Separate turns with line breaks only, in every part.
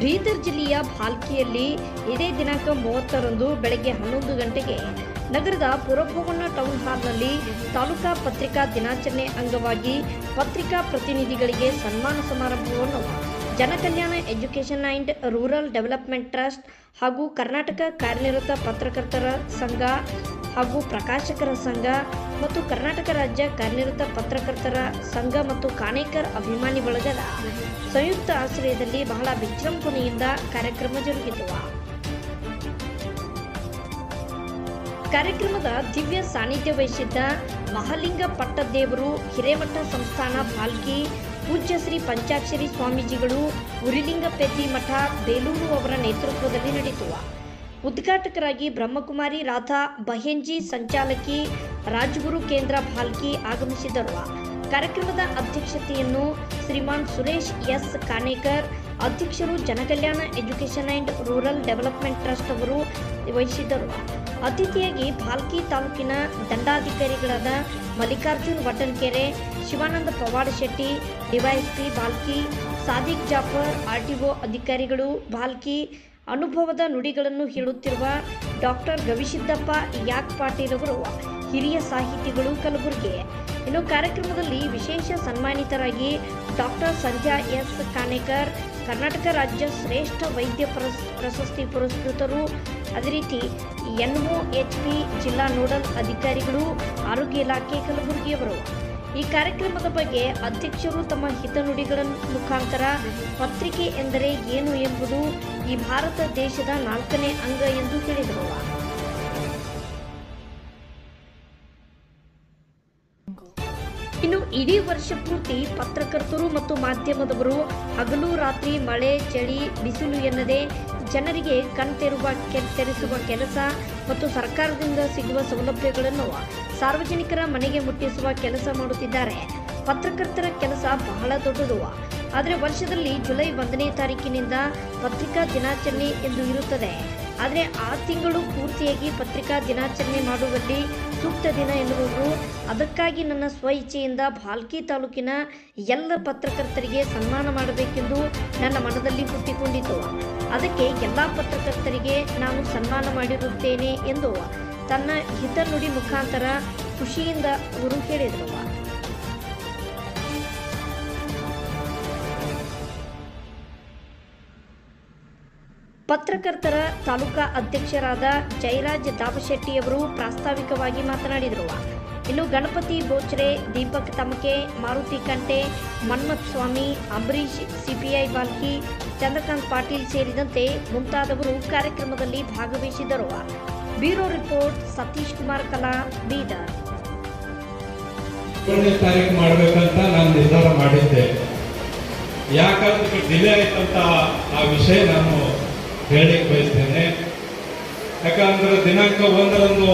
ಬೀದರ್ ಜಿಲ್ಲೆಯ ಭಾಲ್ಕಿಯಲ್ಲಿ ಇದೇ ದಿನಾಂಕ ಮೂವತ್ತರಂದು ಬೆಳಗ್ಗೆ ಹನ್ನೊಂದು ಗಂಟೆಗೆ ನಗರದ ಪುರಭವನ ಟೌನ್ ಹಾಲ್ನಲ್ಲಿ ತಾಲೂಕಾ ಪತ್ರಿಕಾ ದಿನಾಚರಣೆ ಅಂಗವಾಗಿ ಪತ್ರಿಕಾ ಪ್ರತಿನಿಧಿಗಳಿಗೆ ಸನ್ಮಾನ ಸಮಾರಂಭವನ್ನು Janakalyan education and rural development trust ಹಾಗೂ ಕರ್ನಾಟಕ ಕಾರ್ಯನಿರತ ಪತ್ರಕರ್ತರ ಸಂಘ ಹಾಗೂ ಪ್ರಕಾಶಕರ ಸಂಘ ಮತ್ತು ಕರ್ನಾಟಕ ರಾಜ್ಯ ಕಾರ್ಯನಿರತ ಪತ್ರಕರ್ತರ ಸಂಘ ಮತ್ತು ಕಾಣೇಕರ್ ಅಭಿಮಾನಿ ಬಳಗದ ಸಂಯುಕ್ತ ಆಶ್ರಯದಲ್ಲಿ ಬಹಳ ವಿಜೃಂಭಣೆಯಿಂದ ಕಾರ್ಯಕ್ರಮ ಜರುಗಿತು. ಕಾರ್ಯಕ್ರಮದ ದಿವ್ಯ ಸಾನ್ನಿಧ್ಯ ವಹಿಸಿದ್ದ ಮಹಾಲಿಂಗ ಪಟ್ಟದೇವರು ಹಿರೇಮಠ ಸಂಸ್ಥಾನ ಭಾಲ್ಕಿ ಪೂಜ್ಯ ಶ್ರೀ ಪಂಚಾಕ್ಷರಿ ಸ್ವಾಮೀಜಿಗಳು ಉರಿಲಿಂಗ ಪೆದ್ದಿ ಮಠ ಬೇಲೂರು ಅವರ ನೇತೃತ್ವದಲ್ಲಿ ನಡೆಯಿತು ಉದ್ಘಾಟಕರಾಗಿ ಬ್ರಹ್ಮಕುಮಾರಿ ರಾಧಾ, ಬಹೆಂಜಿ ಸಂಚಾಲಕಿ ರಾಜ್ಗುರು ಕೇಂದ್ರ ಭಾಲ್ಕಿ ಆಗಮಿಸಿದರು. ಕಾರ್ಯಕ್ರಮದ ಅಧ್ಯಕ್ಷತೆಯನ್ನು ಶ್ರೀಮಾನ್ ಸುರೇಶ್ ಎಸ್. ಕಾನೇಕರ್, ಅಧ್ಯಕ್ಷರು Janakalyan education and rural development trust ಅವರು ವಹಿಸಿದ್ದರು ಅತಿಥಿಯಾಗಿ ಭಾಲ್ಕಿ ತಾಲೂಕಿನ ದಂಡಾಧಿಕಾರಿಗಳಾದ ಮಲ್ಲಿಕಾರ್ಜುನ್ ವಟನ್ಕೆರೆ ಶಿವಾನಂದ ಪವಾಡ ಶೆಟ್ಟಿ, ಡಿವೈಎಸ್ಪಿ ಭಾಲ್ಕಿ ಸಾದಿಕ್ ಜಾಫರ್, ಆರ್ಟಿಒ ಅಧಿಕಾರಿಗಳು ಭಾಲ್ಕಿ ಅನುಭವದ ನುಡಿಗಳನ್ನು ಹೇಳುತ್ತಿರುವ ಡಾಕ್ಟರ್ ಗವಿಸಿದ್ದಪ್ಪ ಯಾಕ್ ಪಾಟೀಲ್ ಅವರು, ಹಿರಿಯ ಸಾಹಿತಿಗಳು ಕಲಬುರಗಿ. ಇನ್ನು ಕಾರ್ಯಕ್ರಮದಲ್ಲಿ ವಿಶೇಷ ಸನ್ಮಾನಿತರಾಗಿ ಡಾಕ್ಟರ್ ಸಂಧ್ಯಾ ಎಸ್ ಕಾನೇಕರ್, ಕರ್ನಾಟಕ ರಾಜ್ಯ ಶ್ರೇಷ್ಠ ವೈದ್ಯ ಪ್ರಶಸ್ತಿ ಪುರಸ್ಕೃತರು, ಅದೇ ರೀತಿ ಎನ್ಒ ಎಚ್ ಪಿ ಜಿಲ್ಲಾ ನೋಡಲ್ ಅಧಿಕಾರಿಗಳು, ಆರೋಗ್ಯ ಇಲಾಖೆ ಕಲಬುರಗಿಯವರು. ಈ ಕಾರ್ಯಕ್ರಮದ ಬಗ್ಗೆ ಅಧ್ಯಕ್ಷರು ತಮ್ಮ ಹಿತನುಡಿಗಳ ಮುಖಾಂತರ ಪತ್ರಿಕೆ ಎಂದರೆ ಏನು ಎಂಬುದು ಈ ಭಾರತ ದೇಶದ ನಾಲ್ಕನೇ ಅಂಗ ಎಂದು ಹೇಳಿದರು. ಇಡೀ ವರ್ಷ ಪೂರ್ತಿ ಪತ್ರಕರ್ತರು ಮತ್ತು ಮಾಧ್ಯಮದವರು ಹಗಲು ರಾತ್ರಿ ಮಳೆ, ಚಳಿ, ಬಿಸಿಲು ಎನ್ನದೆ ಜನರಿಗೆ ಕಣ್ತೆರುವ ತೆರೆಸುವ ಕೆಲಸ ಮತ್ತು ಸರ್ಕಾರದಿಂದ ಸಿಗುವ ಸೌಲಭ್ಯಗಳನ್ನು ಸಾರ್ವಜನಿಕರ ಮನೆಗೆ ಮುಟ್ಟಿಸುವ ಕೆಲಸ ಮಾಡುತ್ತಿದ್ದಾರೆ. ಪತ್ರಕರ್ತರ ಕೆಲಸ ಬಹಳ ದೊಡ್ಡದು. ಆದರೆ ವರ್ಷದಲ್ಲಿ ಜುಲೈ ಒಂದನೇ ತಾರೀಕಿನಿಂದ ಪತ್ರಿಕಾ ದಿನಾಚರಣೆ ಎಂದು ಇರುತ್ತದೆ. ಆದರೆ ಆ ತಿಂಗಳು ಪೂರ್ತಿಯಾಗಿ ಪತ್ರಿಕಾ ದಿನಾಚರಣೆ ಮಾಡುವಲ್ಲಿ ಸೂಕ್ತ ದಿನ ಎನ್ನುವುದು. ಅದಕ್ಕಾಗಿ ನನ್ನ ಸ್ವ ಇಚ್ಛೆಯಿಂದ ಭಾಲ್ಕಿ ತಾಲೂಕಿನ ಎಲ್ಲ ಪತ್ರಕರ್ತರಿಗೆ ಸನ್ಮಾನ ಮಾಡಬೇಕೆಂದು ನನ್ನ ಮನದಲ್ಲಿ ಹುಟ್ಟಿಕೊಂಡಿತು. ಅದಕ್ಕೆ ಎಲ್ಲ ಪತ್ರಕರ್ತರಿಗೆ ನಾನು ಸನ್ಮಾನ ಮಾಡಿರುತ್ತೇನೆ ಎಂದು ತನ್ನ ಹಿತನುಡಿ ಮುಖಾಂತರ ಖುಷಿಯಿಂದ ಅವರು ಹೇಳಿದರು. ಪತ್ರಕರ್ತರ ತಾಲೂಕಾ ಅಧ್ಯಕ್ಷರಾದ ಜಯರಾಜ್ ದಾಬಶೆಟ್ಟಿಯವರು ಪ್ರಾಸ್ತಾವಿಕವಾಗಿ ಮಾತನಾಡಿದರು. ಇನ್ನು ಗಣಪತಿ ಬೋಚ್ರೆ ದೀಪಕ್ ತಮಕೆ, ಮಾರುತಿ ಕಂಟೆ ಮನ್ಮಥ್ ಸ್ವಾಮಿ ಅಂಬರೀಶ್ ಸಿಪಿಐ ಬಾಲ್ಕಿ ಚಂದ್ರಕಾಂತ್ ಪಾಟೀಲ್ ಸೇರಿದಂತೆ ಮುಂತಾದವರು ಕಾರ್ಯಕ್ರಮದಲ್ಲಿ ಭಾಗವಹಿಸಿದರು ಬ್ಯೂರೋ ರಿಪೋರ್ಟ್ ಸತೀಶ್ ಕುಮಾರ್ ಕಲಾ, ಬೀದರ್.
ಯಾಕಂದ್ರೆ ಡಿಲೇ ಆಯ್ತಂತ ಆ ವಿಷಯ ನಾನು ಹೇಳಲಿಕ್ಕೆ ಬಯಸ್ತೇನೆ. ಯಾಕಂದ್ರೆ ದಿನಾಂಕ ಒಂದರಂದು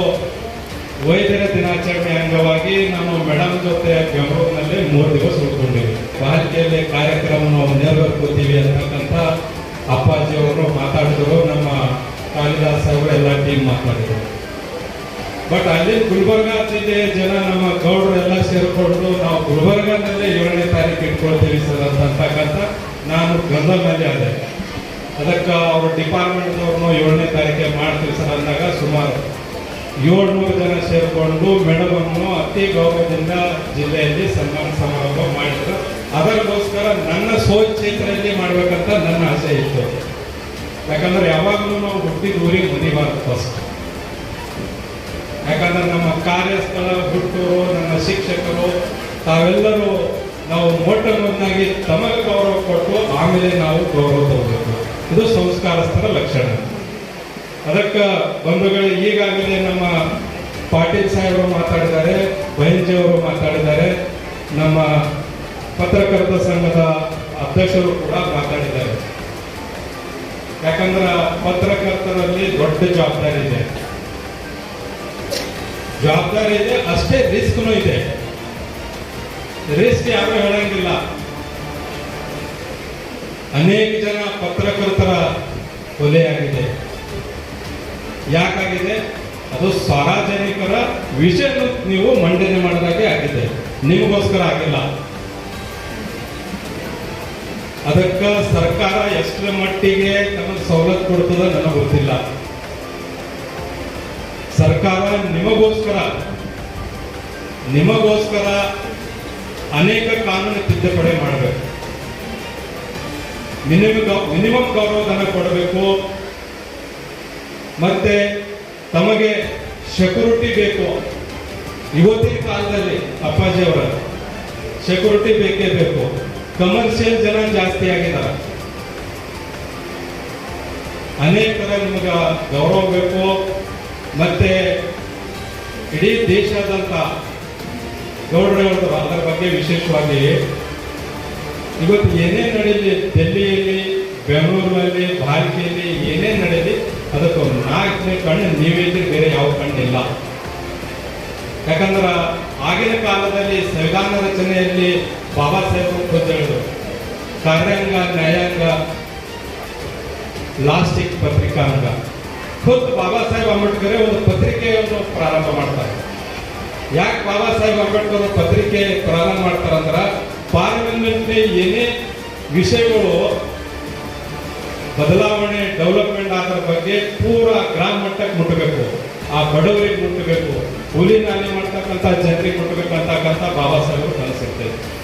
ವೈದ್ಯರ ದಿನಾಚರಣೆ ಅಂಗವಾಗಿ ನಾನು ಮೇಡಮ್ ಜೊತೆ ಬೆಂಗಳೂರಿನಲ್ಲಿ ಮೂರು ದಿವಸ ಉಳ್ಕೊಂಡಿವಿ ಪಾಲಿಕೆಯಲ್ಲಿ ಕಾರ್ಯಕ್ರಮ ನಾವು ನೆರವೇರ್ಕೋತೀವಿ ಅಂತಕ್ಕಂಥ ಅಪ್ಪಾಜಿ ಅವರು ಮಾತಾಡಿದರು. ನಮ್ಮ ಕಾಳಿದಾಸ್ ಅವರು ಎಲ್ಲ ಟೀಮ್ ಮಾತಾಡಿದರು. ಬಟ್ ಅಲ್ಲಿ ಗುಲ್ಬರ್ಗಾ ಜಿಲ್ಲೆಯ ಜನ ನಮ್ಮ ಗೌಡರು ಎಲ್ಲ ಸೇರಿಕೊಂಡು ನಾವು ಗುಲ್ಬರ್ಗಾನಲ್ಲೇ ಏಳನೇ ತಾರೀಕು ಇಟ್ಕೊಳ್ತೀವಿ ಸರ್ ಅಂತಕ್ಕಂಥ ನಾನು ಗಂಧನಲ್ಲಿ ಅದೇ ಅದಕ್ಕೆ ಅವ್ರ ಡಿಪಾರ್ಟ್ಮೆಂಟ್ನವ್ರನ್ನು ಏಳನೇ ತಾರೀಕೆ ಮಾಡ್ತೀವಿ ಸರ್ ಅಂದಾಗ ಸುಮಾರು ಏಳ್ನೂರು ಜನ ಸೇರಿಕೊಂಡು ಮೇಡಮನ್ನು ಅತಿ ಗೌರವದಿಂದ ಜಿಲ್ಲೆಯಲ್ಲಿ ಸನ್ಮಾನ ಸಮಾರಂಭ ಮಾಡಿದ್ರು. ಅದಕ್ಕೋಸ್ಕರ ನನ್ನ ಸ್ವಚ್ಛೇತ್ರದಲ್ಲಿ ಮಾಡಬೇಕಂತ ನನ್ನ ಆಸೆ ಇತ್ತು. ಯಾಕಂದ್ರೆ ಯಾವಾಗಲೂ ನಾವು ಹುಟ್ಟಿದ ಊರಿಗೆ ಮದಿಬಾರ್ದು ಫಸ್ಟ್ ಯಾಕಂದ್ರೆ ನಮ್ಮ ಕಾರ್ಯಸ್ಥಳ ಹುಟ್ಟೂರು ನನ್ನ ಶಿಕ್ಷಕರು, ತಾವೆಲ್ಲರೂ ನಾವು ಮೊಟ್ಟ ಮೊದಲಾಗಿ ತಮಗೆ ಗೌರವ ಕೊಟ್ಟು ಆಮೇಲೆ ನಾವು ಗೌರವ ತಗೋಬೇಕು ಇದು ಸಂಸ್ಕಾರಸ್ಥರ ಲಕ್ಷಣ. ಅದಕ್ಕೆ ಬಂಧುಗಳು, ಈಗಾಗಲೇ ನಮ್ಮ ಪಾಟೀಲ್ ಸಾಹೇಬರು ಮಾತಾಡಿದ್ದಾರೆ ಬಹಿಂಜಿ ಅವರು ಮಾತಾಡಿದ್ದಾರೆ, ನಮ್ಮ ಪತ್ರಕರ್ತ ಸಂಘದ ಅಧ್ಯಕ್ಷರು ಕೂಡ ಮಾತಾಡಿದ್ದಾರೆ. ಯಾಕಂದ್ರೆ ಪತ್ರಕರ್ತರಲ್ಲಿ ದೊಡ್ಡ ಜವಾಬ್ದಾರಿ ಇದೆ. ಜವಾಬ್ದಾರಿ ಇದೆ, ಅಷ್ಟೇ ರಿಸ್ಕ್ನೂ ಇದೆ. ರಿಸ್ಕ್ ಯಾರು ಹೇಳಂಗಿಲ್ಲ. ಅನೇಕ ಜನ ಪತ್ರಕರ್ತರ ಕೊಲೆಯಾಗಿದೆ. ಯಾಕಾಗಿದೆ? ಅದು ಸಾರ್ವಜನಿಕರ ವಿಷಯ ನೀವು ಮಂಡನೆ ಮಾಡಿದಾಗೆ ಆಗಿದೆ. ನಿಮಗೋಸ್ಕರ ಆಗಿಲ್ಲ. ಅದಕ್ಕ ಸರ್ಕಾರ ಎಷ್ಟರ ಮಟ್ಟಿಗೆ ನಮಗೆ ಸವಲತ್ತು ಕೊಡ್ತದ ನನಗೆ ಗೊತ್ತಿಲ್ಲ. ಸರ್ಕಾರ ನಿಮಗೋಸ್ಕರ ನಿಮಗೋಸ್ಕರ ಅನೇಕ ಕಾನೂನು ತಿದ್ದುಪಡಿ ಮಾಡಬೇಕು. ಮಿನಿಮಮ್ ಮಿನಿಮಮ್ ಗೌರವಧನ ಕೊಡಬೇಕು. ಮತ್ತೆ ತಮಗೆ ಸೆಕ್ಯೂರಿಟಿ ಬೇಕು. ಇವತ್ತಿನ ಕಾಲದಲ್ಲಿ ಅಪ್ಪಾಜಿ ಅವರ ಸೆಕ್ಯೂರಿಟಿ ಬೇಕೇ ಬೇಕು. ಕಮರ್ಷಿಯಲ್ ಜನ ಜಾಸ್ತಿ ಆಗಿದ್ದಾರೆ. ಅನೇಕರ ನಿಮಗೆ ಗೌರವ ಬೇಕು. ಮತ್ತೆ ಇಡೀ ದೇಶಾದ್ಯಂತ ಗೌರವ ಅದರ ಬಗ್ಗೆ ವಿಶೇಷವಾಗಿ ಇವತ್ತು ಏನೇ ನಡೀಲಿ ಡೆಲ್ಲಿಯಲ್ಲಿ ಬೆಂಗಳೂರಿನಲ್ಲಿ, ಭಾರತೀಯಲ್ಲಿ ಏನೇ ನಡೀಲಿ ಅದಕ್ಕೆ ಒಂದು ನಾಲ್ಕನೇ ಕಣ್ಣು ನೀವೇ ಬೇರೆ ಯಾವ ಕಣ್ಣಿಲ್ಲ ಯಾಕಂದ್ರೆ ಆಗಿನ ಕಾಲದಲ್ಲಿ ಸಂವಿಧಾನ ರಚನೆಯಲ್ಲಿ ಬಾಬಾ ಸಾಹೇಬ್ ಹೇಳಿದ್ರು. ಕಾರ್ಯಾಂಗ ನ್ಯಾಯಾಂಗ ಲಾಸ್ಟಿಕ್ ಪತ್ರಿಕಾಂಗ. ಖುದ್ದು ಬಾಬಾ ಸಾಹೇಬ್ ಅಂಬೇಡ್ಕರ್ ಒಂದು ಪತ್ರಿಕೆಯನ್ನು ಪ್ರಾರಂಭ ಮಾಡ್ತಾರೆ. ಯಾಕೆ ಬಾಬಾ ಸಾಹೇಬ್ ಅಂಬೇಡ್ಕರ್ ಪತ್ರಿಕೆ ಪ್ರಾರಂಭ ಮಾಡ್ತಾರಂದ್ರ ಪಾರ್ಲಿಮೆಂಟ್ ಏನೇ ವಿಷಯಗಳು ಬದಲಾವಣೆ ಡೆವಲಪ್ಮೆಂಟ್ ಆದ್ರ ಬಗ್ಗೆ ಪೂರ ಗ್ರಾಮ ಮಟ್ಟಕ್ಕೆ ಮುಟ್ಟಬೇಕು. ಆ ಬಡವರಿಗೆ ಮುಟ್ಟಬೇಕು. ಹುಲಿ ನಾನೇ ಮಾಡ್ತಕ್ಕಂಥ ಜನರಿಗೆ ಮುಟ್ಟಬೇಕಂತಕ್ಕಂಥ ಬಾಬಾ ಸಾಹೇಬ್ ಕನಸು